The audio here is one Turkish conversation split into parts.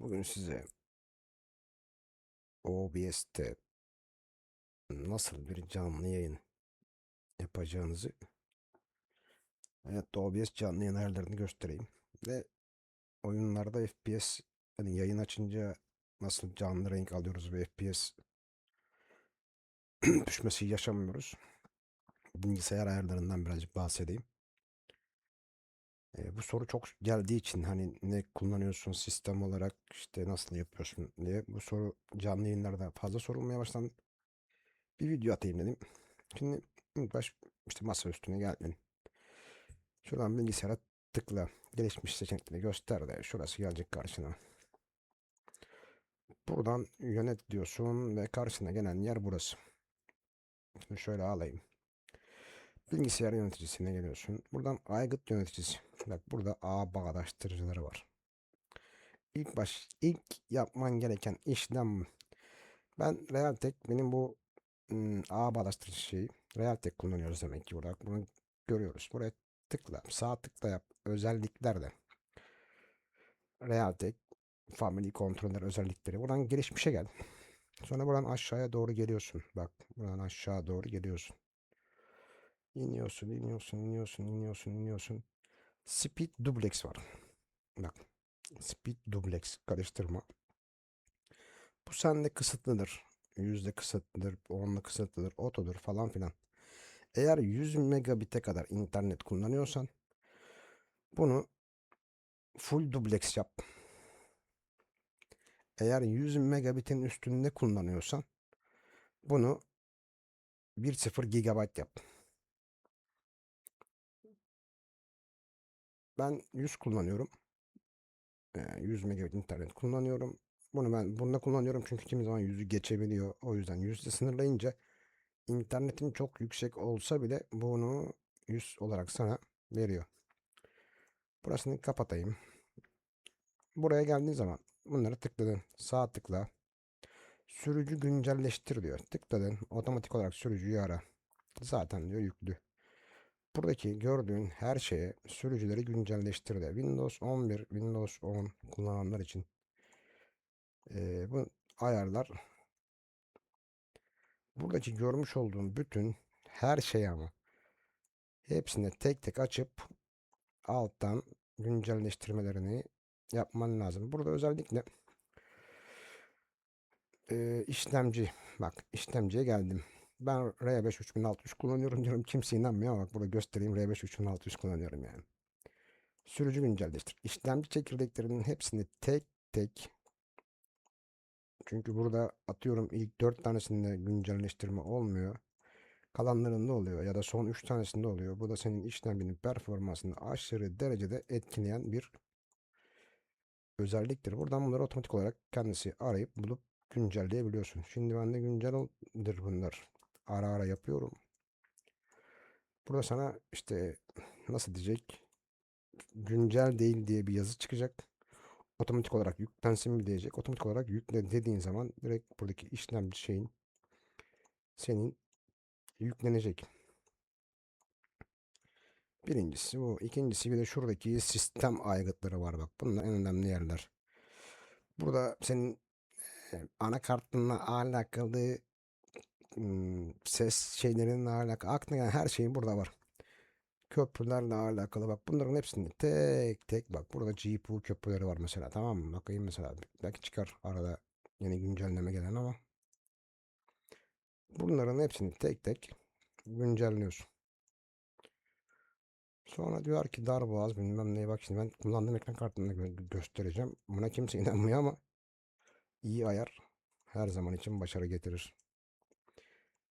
Bugün size OBS'te nasıl bir canlı yayın yapacağınızı evet OBS canlı yayın ayarlarını göstereyim ve oyunlarda FPS hani yayın açınca nasıl canlı renk alıyoruz ve FPS düşmesi yaşamıyoruz. Bilgisayar ayarlarından birazcık bahsedeyim. E, bu soru çok geldiği için hani ne kullanıyorsun sistem olarak işte nasıl yapıyorsun diye bu soru canlı yayınlarda fazla sorulmaya başlandı. Bir video atayım dedim. Şimdi baş işte masa üstüne geldin. Şuradan bilgisayara tıkla. Gelişmiş seçenekleri göster de şurası gelecek karşına. Buradan yönet diyorsun ve karşına gelen yer burası. Şimdi şöyle alayım. Bilgisayar yöneticisine geliyorsun. Buradan aygıt yöneticisi. Bak burada ağ bağdaştırıcıları var. İlk baş ilk yapman gereken işlem ben Realtek benim bu ım, ağ bağdaştırıcı şeyi Realtek kullanıyoruz demek ki burada. Bunu görüyoruz. Buraya tıkla. Sağ tıkla yap. Özelliklerde. Realtek Family Controller özellikleri. Buradan gelişmişe gel. Sonra buradan aşağıya doğru geliyorsun. Bak buradan aşağı doğru geliyorsun. İniyorsun, iniyorsun, iniyorsun, iniyorsun, iniyorsun. Speed Duplex var. Bak. Speed Duplex karıştırma. Bu sende kısıtlıdır. Yüzde kısıtlıdır, onlu kısıtlıdır, otodur falan filan. Eğer 100 megabit'e kadar internet kullanıyorsan bunu full duplex yap. Eğer 100 megabit'in üstünde kullanıyorsan bunu 1.0 gigabayt yap. Ben 100 kullanıyorum. Ee, 100 megabit internet kullanıyorum. Bunu ben bunda kullanıyorum çünkü kimi zaman 100'ü geçebiliyor. O yüzden 100'de sınırlayınca internetin çok yüksek olsa bile bunu 100 olarak sana veriyor. Burasını kapatayım. Buraya geldiğin zaman bunları tıkladın. Sağ tıkla. Sürücü güncelleştir diyor. Tıkladın. Otomatik olarak sürücüyü ara. Zaten diyor yüklü. Buradaki gördüğün her şeye sürücüleri güncelleştir de. Windows 11, Windows 10 kullananlar için ee, bu ayarlar buradaki görmüş olduğum bütün her şey ama hepsini tek tek açıp alttan güncelleştirmelerini yapman lazım. Burada özellikle e, işlemci bak işlemciye geldim. Ben R5 3600 kullanıyorum diyorum. Kimse inanmıyor ama bak burada göstereyim R5 3600 kullanıyorum yani. Sürücü güncelleştir. İşlemci çekirdeklerinin hepsini tek tek çünkü burada atıyorum ilk 4 tanesinde güncelleştirme olmuyor. Kalanlarında oluyor ya da son 3 tanesinde oluyor. Bu da senin işlemcinin performansını aşırı derecede etkileyen bir özelliktir. Buradan bunları otomatik olarak kendisi arayıp bulup güncelleyebiliyorsun. Şimdi bende günceldir bunlar. Ara ara yapıyorum. Burada sana işte nasıl diyecek güncel değil diye bir yazı çıkacak. Otomatik olarak yüklensin mi diyecek. Otomatik olarak yükle dediğin zaman direkt buradaki işlemci şeyin senin yüklenecek. Birincisi bu. İkincisi bir de şuradaki sistem aygıtları var bak. Bunlar en önemli yerler. Burada senin anakartınla alakalı ses şeylerinle alakalı aklına gelen her şeyin burada var. Köprülerle alakalı bak bunların hepsini tek tek bak burada GPU köprüleri var mesela tamam mı? Bakayım mesela belki çıkar arada yeni güncelleme gelen ama bunların hepsini tek tek güncelliyorsun. Sonra diyor ki darboğaz bilmem neye bak şimdi ben kullandığım ekran kartını gö göstereceğim. Buna kimse inanmıyor ama iyi ayar her zaman için başarı getirir.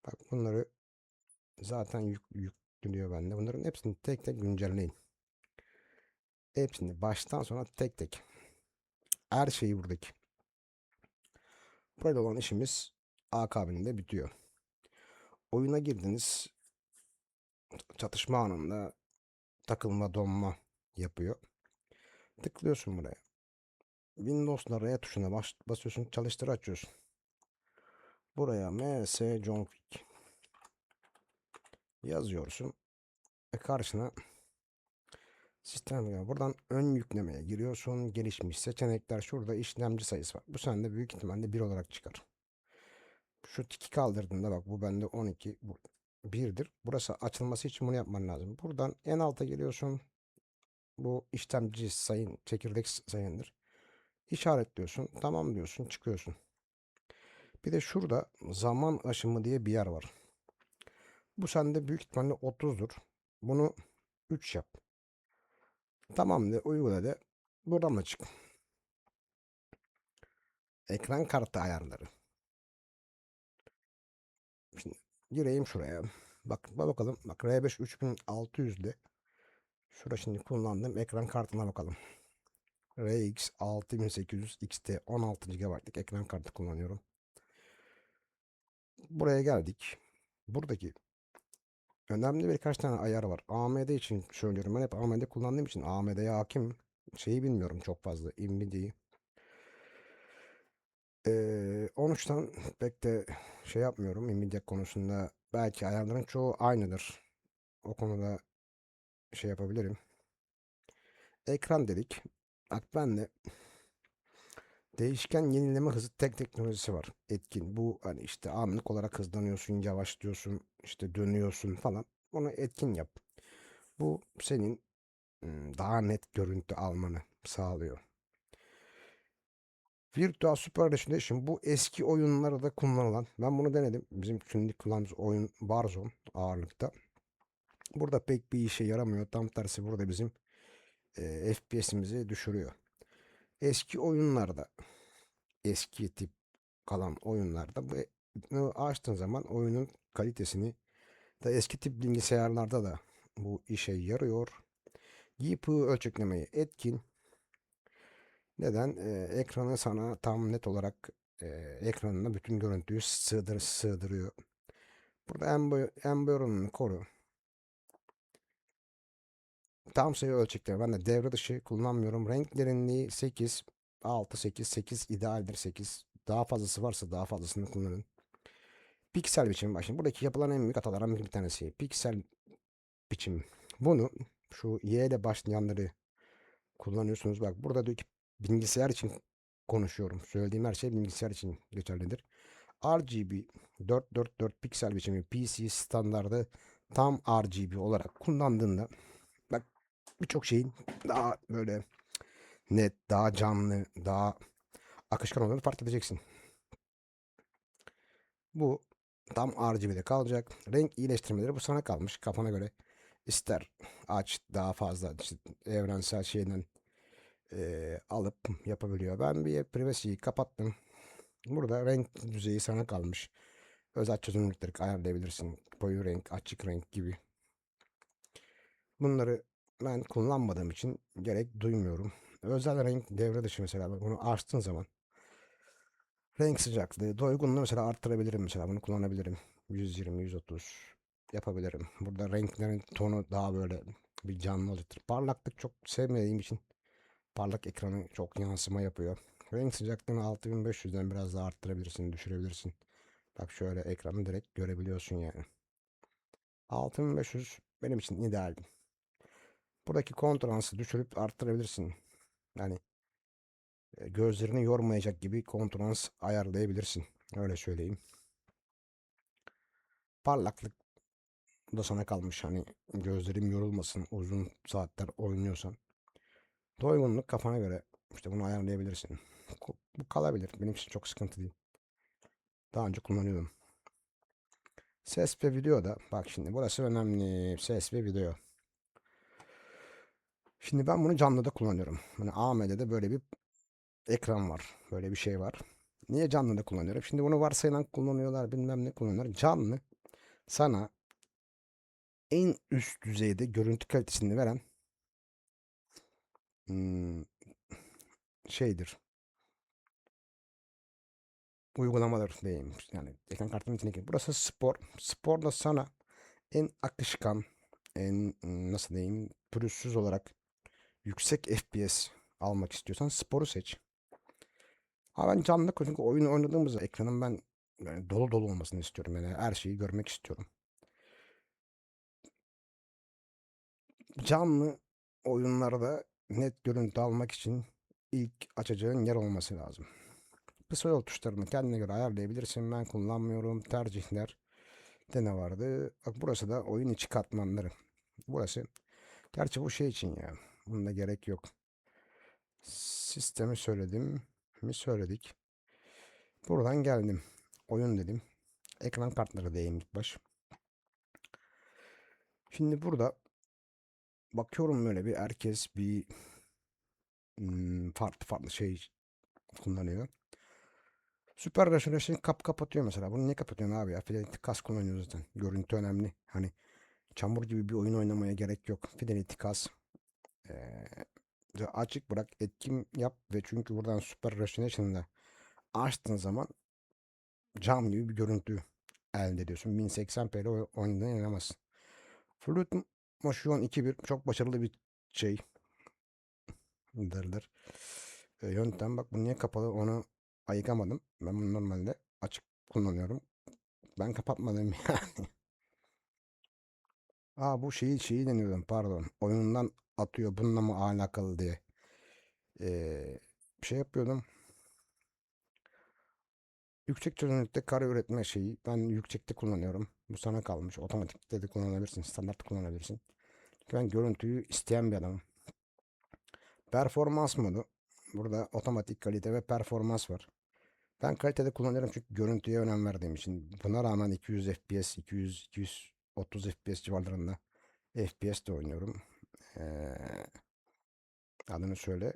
Bak bunları zaten yük, yükleniyor bende. Bunların hepsini tek tek güncelleyin. Hepsini baştan sona tek tek. Her şeyi buradaki. Burada olan işimiz A kabininde bitiyor. Oyuna girdiniz. Çatışma anında takılma donma yapıyor. Tıklıyorsun buraya. Windows'la R tuşuna bas basıyorsun. Çalıştır açıyorsun. Buraya ms config yazıyorsun. Ve karşına Sistem ya. Buradan ön yüklemeye giriyorsun. Gelişmiş seçenekler. Şurada işlemci sayısı var. Bu sende büyük ihtimalle 1 olarak çıkar. Şu tiki kaldırdığında bak bu bende 12. Bu 1'dir. Burası açılması için bunu yapman lazım. Buradan en alta geliyorsun. Bu işlemci sayın, çekirdek sayındır. İşaretliyorsun. Tamam diyorsun. Çıkıyorsun. Bir de şurada zaman aşımı diye bir yer var. Bu sende büyük ihtimalle 30'dur. Bunu 3 yap. Tamam de uygula de. Buradan da çık. Ekran kartı ayarları. Şimdi gireyim şuraya. Bak bak bakalım. Bak R5 3600'de. Şurada şimdi kullandığım ekran kartına bakalım. RX 6800 XT 16 GB'lık ekran kartı kullanıyorum. Buraya geldik. Buradaki önemli birkaç tane ayar var. AMD için söylüyorum. Ben hep AMD kullandığım için AMD'ye hakim. Şeyi bilmiyorum çok fazla. Nvidia'yı. Ee, 13'ten pek de şey yapmıyorum Nvidia konusunda. Belki ayarların çoğu aynıdır. O konuda şey yapabilirim. Ekran dedik. Bak ben de değişken yenileme hızı tek teknolojisi var. Etkin. Bu hani işte anlık olarak hızlanıyorsun, yavaşlıyorsun, işte dönüyorsun falan. Onu etkin yap. Bu senin daha net görüntü almanı sağlıyor. Virtual Super Resolution bu eski oyunlarda kullanılan. Ben bunu denedim. Bizim günlük kullandığımız oyun Warzone ağırlıkta. Burada pek bir işe yaramıyor. Tam tersi burada bizim e, FPS'imizi düşürüyor. Eski oyunlarda eski tip kalan oyunlarda bu açtığın zaman oyunun kalitesini da eski tip bilgisayarlarda da bu işe yarıyor. GPU ölçeklemeyi etkin. Neden? Ee, ekranı sana tam net olarak e, ekranına bütün görüntüyü sığdır, sığdırıyor. Burada environment'ı koru. Tam sayı ölçekleri. Ben de devre dışı kullanmıyorum. Renk derinliği 8, 6, 8, 8 idealdir 8. Daha fazlası varsa daha fazlasını kullanın. Piksel biçimi başlayın. Buradaki yapılan en büyük hatalardan bir tanesi. Piksel biçim. Bunu şu Y ile başlayanları kullanıyorsunuz. Bak burada diyor ki bilgisayar için konuşuyorum. Söylediğim her şey bilgisayar için geçerlidir. RGB 444 piksel biçimi PC standardı tam RGB olarak kullandığında bak birçok şeyin daha böyle net, daha canlı, daha akışkan olduğunu fark edeceksin. Bu tam RGB'de kalacak. Renk iyileştirmeleri bu sana kalmış. Kafana göre ister aç daha fazla işte evrensel şeyden e, alıp yapabiliyor. Ben bir privacy'yi kapattım. Burada renk düzeyi sana kalmış. Özel çözünürlükleri ayarlayabilirsin. Koyu renk, açık renk gibi. Bunları ben kullanmadığım için gerek duymuyorum. Özel renk devre dışı mesela bunu açtığın zaman renk sıcaklığı, doygunluğu mesela arttırabilirim mesela bunu kullanabilirim. 120, 130 yapabilirim. Burada renklerin tonu daha böyle bir canlı olacaktır. Parlaklık çok sevmediğim için parlak ekranı çok yansıma yapıyor. Renk sıcaklığını 6500'den biraz daha arttırabilirsin, düşürebilirsin. Bak şöyle ekranı direkt görebiliyorsun yani. 6500 benim için ideal. Buradaki kontransı düşürüp arttırabilirsin. Yani e, gözlerini yormayacak gibi kontrans ayarlayabilirsin. Öyle söyleyeyim. Parlaklık da sana kalmış. Hani gözlerim yorulmasın uzun saatler oynuyorsan. Doygunluk kafana göre işte bunu ayarlayabilirsin. Bu kalabilir. Benim için çok sıkıntı değil. Daha önce kullanıyordum. Ses ve video da bak şimdi burası önemli. Ses ve video. Şimdi ben bunu canlıda kullanıyorum. Hani AMD'de böyle bir ekran var. Böyle bir şey var. Niye canlıda kullanıyorum? Şimdi bunu varsayılan kullanıyorlar bilmem ne kullanıyorlar. Canlı sana en üst düzeyde görüntü kalitesini veren şeydir. Uygulamalar diyeyim. Yani ekran kartının içindeki. Burası spor. Sporda sana en akışkan, en nasıl diyeyim, pürüzsüz olarak yüksek FPS almak istiyorsan sporu seç. Ama ben canlı çünkü oyun oynadığımızda ekranın ben yani dolu dolu olmasını istiyorum. Yani her şeyi görmek istiyorum. Canlı oyunlarda net görüntü almak için ilk açacağın yer olması lazım. Kısa yol tuşlarını kendine göre ayarlayabilirsin. Ben kullanmıyorum. Tercihler de ne vardı? Bak burası da oyun içi katmanları. Burası. Gerçi bu şey için ya. Bunda gerek yok. Sistemi söyledim mi söyledik. Buradan geldim. Oyun dedim. Ekran kartları diyeyim ilk baş. Şimdi burada bakıyorum böyle bir herkes bir hmm, farklı farklı şey kullanıyor. Süper Resolution kap kapatıyor mesela. Bunu niye kapatıyorsun abi ya? Fidelity kas kullanıyor zaten. Görüntü önemli. Hani çamur gibi bir oyun oynamaya gerek yok. Fidelity kas. Ee, açık bırak. Etkim yap ve çünkü buradan Super Resolution'da açtığın zaman cam gibi bir görüntü elde ediyorsun. 1080p'de oynadığın inanamazsın. Fluid Motion 2.1 çok başarılı bir şey derler. E, yöntem bak bu niye kapalı onu ayıkamadım. Ben bunu normalde açık kullanıyorum. Ben kapatmadım yani. Aa bu şeyi şeyi deniyordum pardon. Oyundan atıyor bununla mı alakalı diye. Ee, şey yapıyordum. Yüksek çözünürlükte kare üretme şeyi ben yüksekte kullanıyorum. Bu sana kalmış. Otomatikte de kullanabilirsin. Standart kullanabilirsin. Ben görüntüyü isteyen bir adamım. Performans modu. Burada otomatik kalite ve performans var. Ben kalitede kullanıyorum çünkü görüntüye önem verdiğim için. Buna rağmen 200 FPS, 200, 230 FPS civarlarında FPS de oynuyorum. Ee, adını söyle.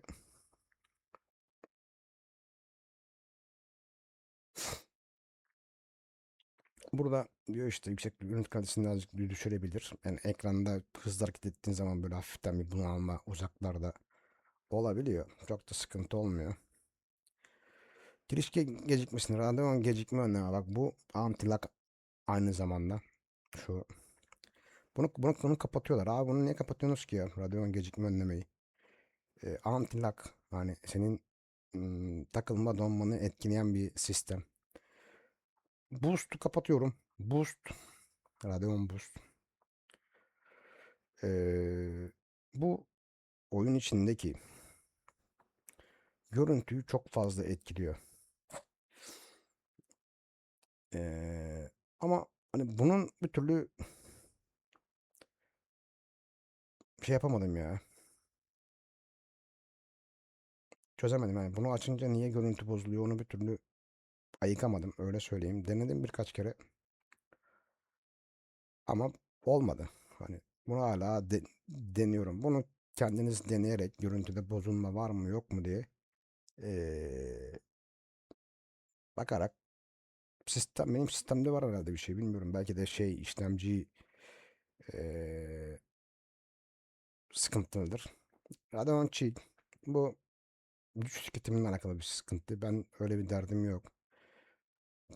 Burada diyor işte yüksek görüntü kalitesini azıcık düşürebilir. Yani ekranda hızlı hareket ettiğin zaman böyle hafiften bir bunalma uzaklarda olabiliyor. Çok da sıkıntı olmuyor. Giriş ge gecikmesini, radyo gecikme önleme bak bu anti-lag aynı zamanda. Şu bunu, bunu, bunu kapatıyorlar. Abi bunu niye kapatıyorsunuz ki ya? Radyo gecikme önlemeyi. E, anti-lag hani senin ım, takılma donmanı etkileyen bir sistem. Boost'u kapatıyorum. Boost. Radeon Boost. Ee, bu oyun içindeki görüntüyü çok fazla etkiliyor. Ee, ama hani bunun bir türlü şey yapamadım ya. Çözemedim yani. Bunu açınca niye görüntü bozuluyor onu bir türlü ayıkamadım. Öyle söyleyeyim. Denedim birkaç kere. Ama olmadı. Hani bunu hala de, deniyorum. Bunu kendiniz deneyerek görüntüde bozulma var mı yok mu diye ee, bakarak sistem benim sistemde var herhalde bir şey bilmiyorum. Belki de şey işlemci ee, sıkıntılıdır. Cheat bu güç tüketiminle alakalı bir sıkıntı. Ben öyle bir derdim yok.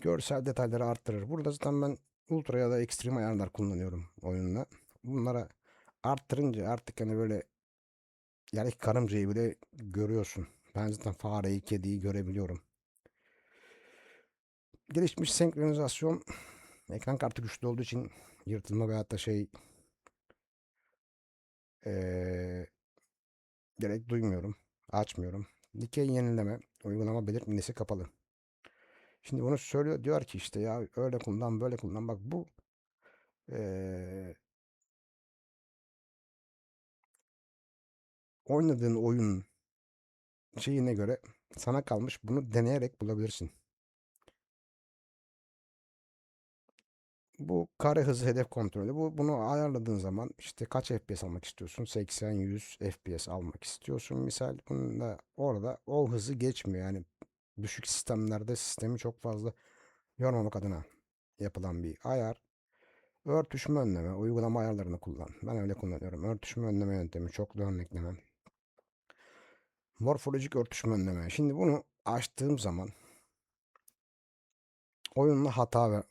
Görsel detayları arttırır. Burada zaten ben ultra ya da ekstrem ayarlar kullanıyorum oyunla. Bunlara arttırınca artık hani böyle yani karıncayı bile görüyorsun. Ben zaten fareyi, kediyi görebiliyorum. Gelişmiş senkronizasyon ekran kartı güçlü olduğu için yırtılma veyahut da şey ee, gerek duymuyorum. Açmıyorum. Dikey yenileme uygulama belirtmesi kapalı. Şimdi bunu söylüyor diyor ki işte ya öyle kullan böyle kullan bak bu ee, oynadığın oyun şeyine göre sana kalmış bunu deneyerek bulabilirsin. Bu kare hızı hedef kontrolü. Bu bunu ayarladığın zaman işte kaç FPS almak istiyorsun? 80 100 FPS almak istiyorsun. Misal bunda orada o hızı geçmiyor. Yani düşük sistemlerde sistemi çok fazla yormamak adına yapılan bir ayar. Örtüşme önleme, uygulama ayarlarını kullan. Ben öyle kullanıyorum. Örtüşme önleme yöntemi, çoklu örnekleme. Morfolojik örtüşme önleme. Şimdi bunu açtığım zaman oyunla hata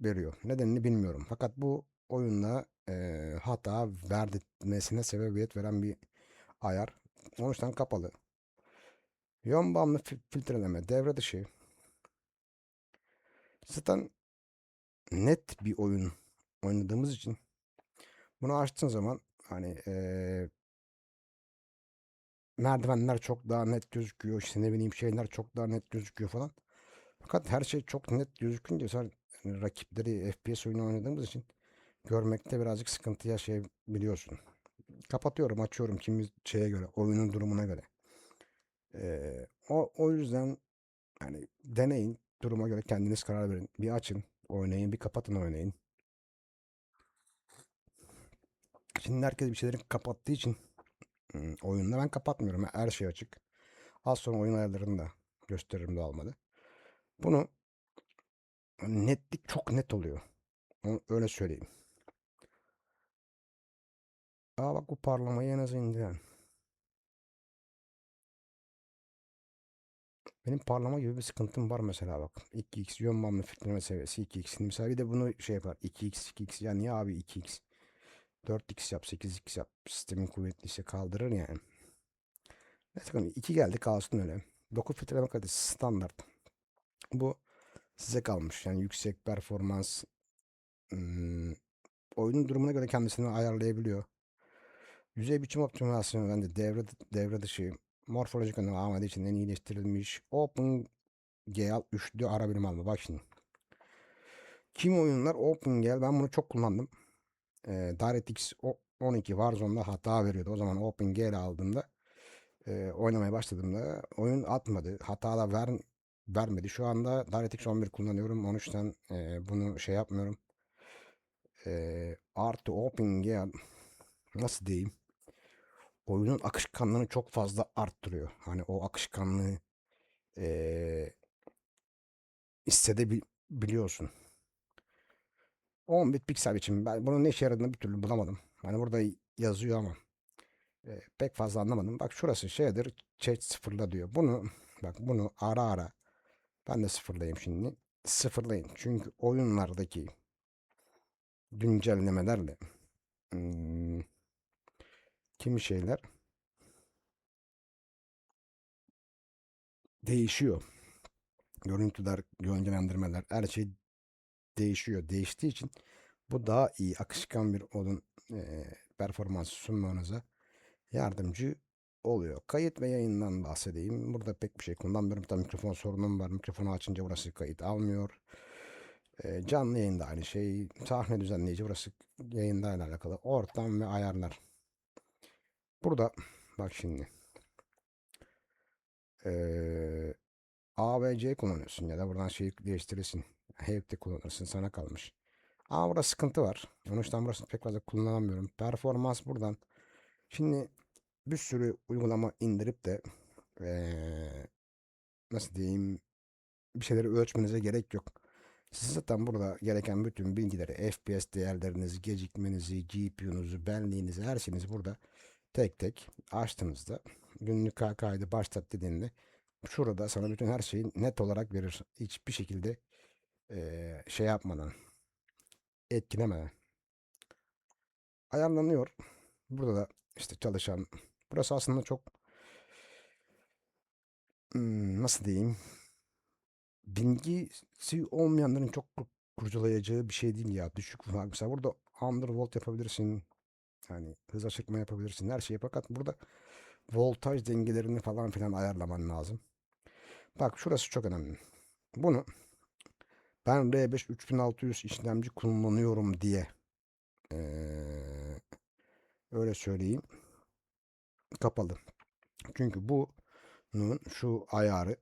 veriyor. Nedenini bilmiyorum. Fakat bu oyunla e, hata verdirmesine sebebiyet veren bir ayar. Sonuçtan kapalı. Yön bağımlı filtreleme, devre dışı. Zaten net bir oyun oynadığımız için bunu açtığın zaman hani e, merdivenler çok daha net gözüküyor. işte ne bileyim şeyler çok daha net gözüküyor falan. Fakat her şey çok net gözükünce sen rakipleri FPS oyunu oynadığımız için görmekte birazcık sıkıntı yaşayabiliyorsun. Kapatıyorum, açıyorum kimi şeye göre, oyunun durumuna göre. Ee, o, o yüzden yani deneyin, duruma göre kendiniz karar verin. Bir açın, oynayın, bir kapatın oynayın. Şimdi herkes bir şeyleri kapattığı için oyunda ben kapatmıyorum. Her şey açık. Az sonra oyun ayarlarını da gösteririm de olmadı. Bunu netlik çok net oluyor. Öyle söyleyeyim. Aa bak bu parlamayı en az indiren. Benim parlama gibi bir sıkıntım var mesela bak. 2x yön bandı filtreleme seviyesi 2x. Mesela bir de bunu şey yapar. 2x 2x ya niye abi 2x? 4x yap 8x yap. Sistemin kuvvetliyse kaldırır yani. Neyse bakalım 2 geldi kalsın öyle. Doku filtreleme kalitesi standart. Bu size kalmış. Yani yüksek performans hmm, oyunun durumuna göre kendisini ayarlayabiliyor. Yüzey biçim optimizasyonu bende devre, devre dışı morfolojik önlem AMD için en iyileştirilmiş OpenGL üçlü ara birim alma. Bak şimdi. Kim oyunlar OpenGL ben bunu çok kullandım. Ee, DirectX 12 Warzone'da hata veriyordu. O zaman OpenGL aldığımda e, oynamaya başladığımda oyun atmadı. Hata da ver, vermedi. Şu anda DirectX 11 kullanıyorum. 13'ten e, bunu şey yapmıyorum. E, artı OpenGL nasıl diyeyim? oyunun akışkanlığını çok fazla arttırıyor. Hani o akışkanlığı ee, hissedebiliyorsun. 10 bit piksel biçimi. Ben bunun ne işe yaradığını bir türlü bulamadım. Hani burada yazıyor ama e, pek fazla anlamadım. Bak şurası şeydir. Chat sıfırla diyor. Bunu bak bunu ara ara ben de sıfırlayayım şimdi. Sıfırlayın. Çünkü oyunlardaki güncellemelerle hmm, kimi şeyler değişiyor. Görüntüler, gölgelendirmeler her şey değişiyor. Değiştiği için bu daha iyi akışkan bir oyun e, performansı sunmanıza yardımcı oluyor. Kayıt ve yayından bahsedeyim. Burada pek bir şey kullanmıyorum. Tabii mikrofon sorunum var. Mikrofonu açınca burası kayıt almıyor. E, canlı yayında aynı şey. Sahne düzenleyici burası yayında alakalı. Ortam ve ayarlar. Burada bak şimdi. Ee, A ve C kullanıyorsun ya da buradan şeyi değiştirirsin. Help'te kullanırsın sana kalmış. Ama burada sıkıntı var. Sonuçta burası pek fazla kullanamıyorum. Performans buradan. Şimdi bir sürü uygulama indirip de ee, nasıl diyeyim bir şeyleri ölçmenize gerek yok. Siz zaten burada gereken bütün bilgileri, FPS değerlerinizi, gecikmenizi, GPU'nuzu, benliğinizi, her şeyinizi burada tek tek açtığınızda günlük kaydı başlat dediğinde şurada sana bütün her şeyi net olarak verir. Hiçbir şekilde e, şey yapmadan etkilemeden ayarlanıyor. Burada da işte çalışan burası aslında çok nasıl diyeyim bilgisi olmayanların çok kurcalayacağı bir şey değil ya. Düşük mesela burada undervolt yapabilirsin. Yani hız açıkma yapabilirsin. Her şeyi fakat burada voltaj dengelerini falan filan ayarlaman lazım. Bak şurası çok önemli. Bunu ben R5 3600 işlemci kullanıyorum diye ee, öyle söyleyeyim kapalı. Çünkü bunun şu ayarı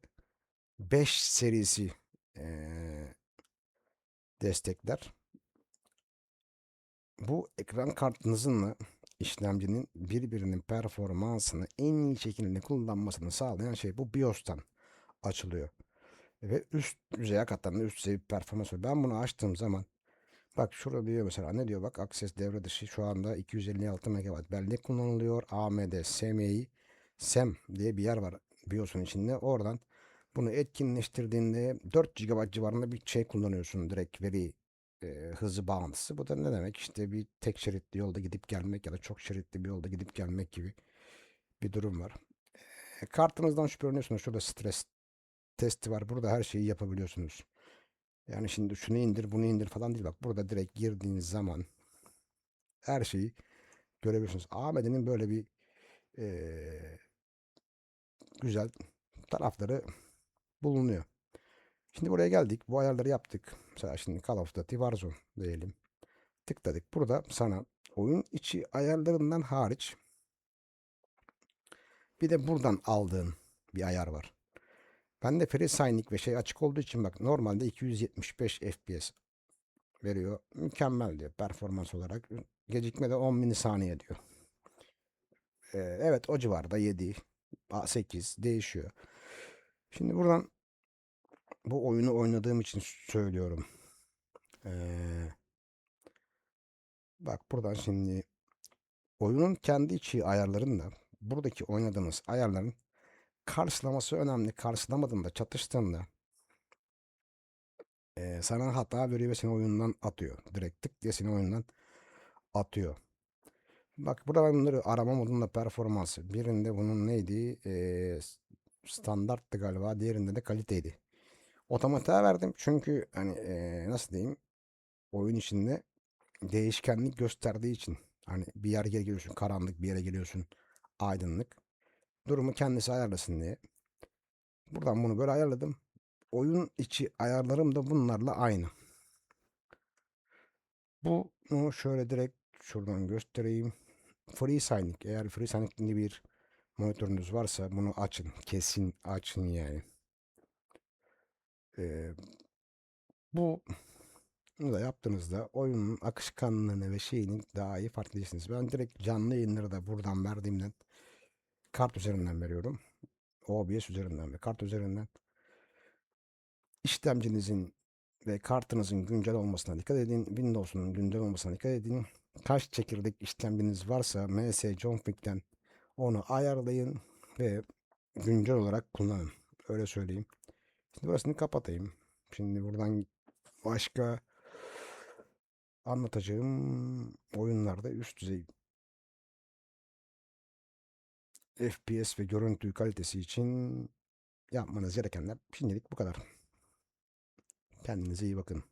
5 serisi ee, destekler. Bu ekran kartınızınla işlemcinin birbirinin performansını en iyi şekilde kullanmasını sağlayan şey bu BIOS'tan açılıyor. Ve üst düzeye katlarında üst düzey bir performans. Ben bunu açtığım zaman bak şurada diyor mesela ne diyor bak Access devre dışı şu anda 256 MB bellek kullanılıyor. AMD SMI SEM diye bir yer var BIOS'un içinde. Oradan bunu etkinleştirdiğinde 4 GB civarında bir şey kullanıyorsun direkt veri e, hızı bağıntısı. Bu da ne demek? İşte bir tek şeritli yolda gidip gelmek ya da çok şeritli bir yolda gidip gelmek gibi bir durum var. E, kartınızdan şüpheleniyorsunuz. Şurada stres testi var. Burada her şeyi yapabiliyorsunuz. Yani şimdi şunu indir bunu indir falan değil. Bak burada direkt girdiğiniz zaman her şeyi görebiliyorsunuz. AMD'nin böyle bir e, güzel tarafları bulunuyor. Şimdi buraya geldik. Bu ayarları yaptık. Mesela şimdi Call of Duty Warzone diyelim. Tıkladık. Burada sana oyun içi ayarlarından hariç bir de buradan aldığın bir ayar var. Ben de FreeSync ve şey açık olduğu için bak normalde 275 FPS veriyor. Mükemmel diyor performans olarak. Gecikme de 10 milisaniye diyor. Ee, evet o civarda 7, 8 değişiyor. Şimdi buradan bu oyunu oynadığım için söylüyorum. Ee, bak buradan şimdi oyunun kendi içi ayarlarında buradaki oynadığınız ayarların karşılaması önemli. Karşılamadığında çatıştığında e, sana hata veriyor ve seni oyundan atıyor. Direkt tık diye seni oyundan atıyor. Bak burada ben bunları arama modunda performansı. Birinde bunun neydi? Ee, standarttı galiba. Diğerinde de kaliteydi. Otomatiğe verdim. Çünkü hani ee, nasıl diyeyim? Oyun içinde değişkenlik gösterdiği için. Hani bir yere geliyorsun karanlık bir yere geliyorsun aydınlık. Durumu kendisi ayarlasın diye. Buradan bunu böyle ayarladım. Oyun içi ayarlarım da bunlarla aynı. Bunu şöyle direkt şuradan göstereyim. FreeSync eğer FreeSync'li bir monitörünüz varsa bunu açın. Kesin açın yani. Ee, bu da yaptığınızda oyunun akışkanlığını ve şeyini daha iyi fark edeceksiniz. Ben direkt canlı yayınları da buradan verdiğimden kart üzerinden veriyorum. OBS üzerinden ve kart üzerinden işlemcinizin ve kartınızın güncel olmasına dikkat edin. Windows'un güncel olmasına dikkat edin. Kaç çekirdek işlemciniz varsa MS Config'den onu ayarlayın ve güncel olarak kullanın. Öyle söyleyeyim. Şimdi burasını kapatayım. Şimdi buradan başka anlatacağım oyunlarda üst düzey FPS ve görüntü kalitesi için yapmanız gerekenler şimdilik bu kadar. Kendinize iyi bakın.